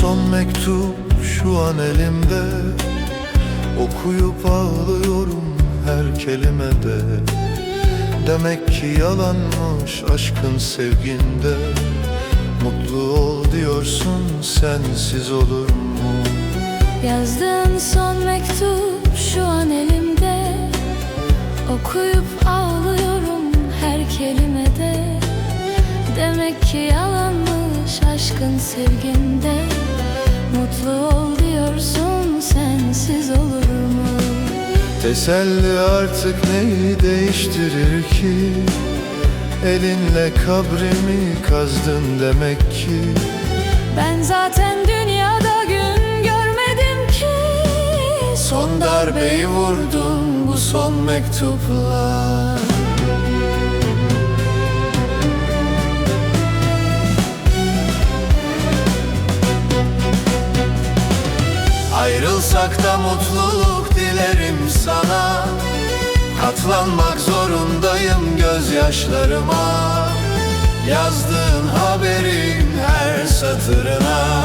Son mektup şu an elimde. Okuyup ağlıyorum her kelimede. Demek ki yalanmış aşkın sevginde. Mutlu ol diyorsun sensiz olur mu? Yazdığın son mektup şu an elimde. Okuyup ağlıyorum her kelimede. Demek ki yalanmış aşkın sevginde Teselli artık neyi değiştirir ki? Elinle kabrimi kazdın demek ki. Ben zaten dünyada gün görmedim ki. Son darbeyi vurdun bu son mektupla. Ayrılsak da mutluluk dilerim sana. Katlanmak zorundayım gözyaşlarıma. Yazdığın haberin her satırına.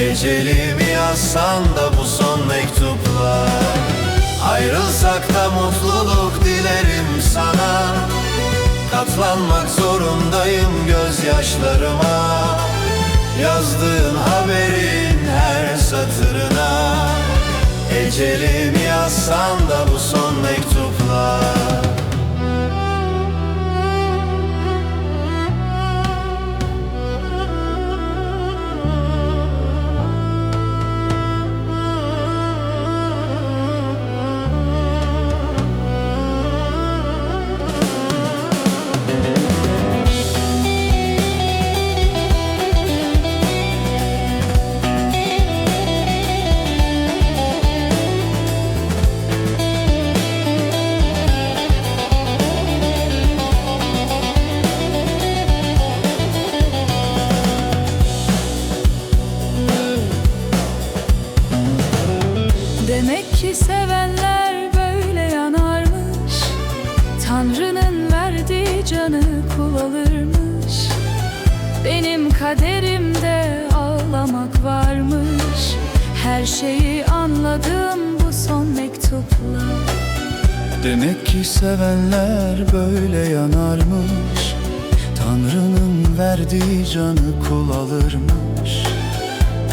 Ecelimi yazsan da bu son mektupla. Ayrılsak da mutluluk dilerim sana. Katlanmak zorundayım gözyaşlarıma. Yazdığın haberin her satırına Ecelimi yazsan da bu son mektupla Demek ki sevenler böyle yanarmış. Tanrı'nın verdiği canı kul alırmış Benim kaderimde ağlamak varmış. Her şeyi anladım bu son mektupla. Demek ki sevenler böyle yanarmış. Tanrı'nın verdiği canı kul alırmış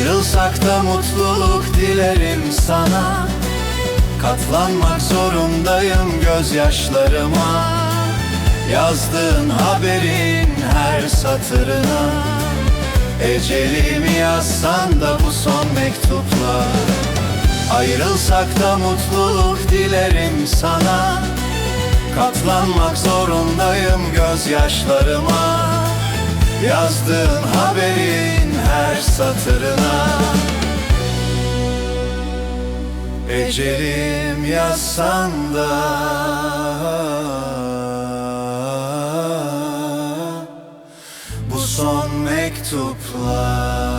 Ayrılsak da mutluluk dilerim sana. Katlanmak zorundayım gözyaşlarıma. Yazdığın haberin her satırına. Ecelimi yazsan da bu son mektupla. Ayrılsak da mutluluk dilerim sana. Katlanmak zorundayım gözyaşlarıma Yazdığın haberin her satırına. Ecelim yazsan da. Bu son mektupla